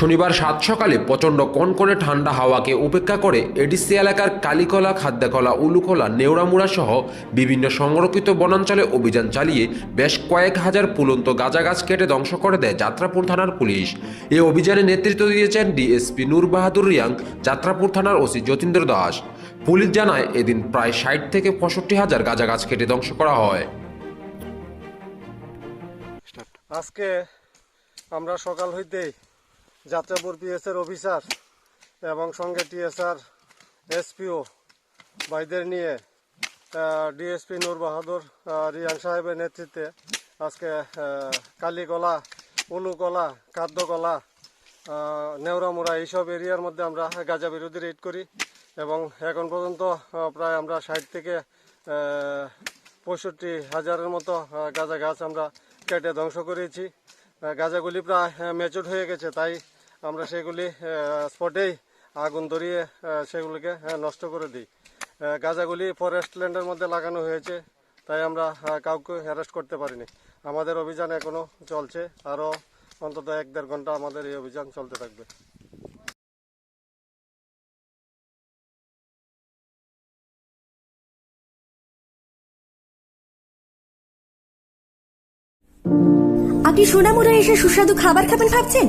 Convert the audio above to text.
শনিবার সাত সকালে প্রচণ্ড কনকনে ঠান্ডা হাওয়াকে উপেক্ষা করে এডিসি এলাকার কালীকলা, খাদ্যাকলা, উলুকলা, নেওড়ামুড়া সহ বিভিন্ন সংরক্ষিত বনাঞ্চলে অভিযান চালিয়ে বেশ কয়েক হাজার পুলন্ত গাঁজা গাছ কেটে ধ্বংস করে দেয় যাত্রাপুর থানার পুলিশ। এ অভিযানে নেতৃত্ব দিয়েছেন ডিএসপি নূর বাহাদুর রিয়াং, যাত্রাপুর থানার ওসি যতীন্দ্র দাস। পুলিশ জানায়, এদিন প্রায় ষাট থেকে পঁয়ষট্টি হাজার গাঁজা গাছ কেটে ধ্বংস করা হয়। আজকে আমরা সকাল হইতেই যাত্রাপুর পিএসের অফিসার এবং সঙ্গে টিএসআর এসপিও ভাইদের নিয়ে ডিএসপি নূর বাহাদুর আহ, রিয়াং সাহেবের নেতৃত্বে আজকে কালীকলা উলুকলা খাদ্যকলা আহ, নেওড়ামুড়া এইসব এরিয়ার মধ্যে আমরা গাঁজা বিরোধী রেড করি এবং এখন পর্যন্ত প্রায় আমরা ষাট থেকে পঁয়ষট্টি হাজারের মতো গাঁজা গাছ আমরা কেটে ধ্বংস করেছি। গাঁজাগুলি প্রায় ম্যাচুর হয়ে গেছে তাই আমরা সেগুলি স্পটেই আগুন ধরিয়ে সেগুলিকে নষ্ট করে দিই। গাঁজাগুলি ফরেস্ট ল্যান্ডের মধ্যে লাগানো হয়েছে, তাই আমরা কাউকে অ্যারেস্ট করতে পারিনি। আমাদের অভিযান এখনও চলছে, আরও অন্তত এক দেড় ঘণ্টা আমাদের এই অভিযান চলতে থাকবে। আপনি সোনামুড়া এসে সুস্বাদু খাবার খাবেন ভাবছেন?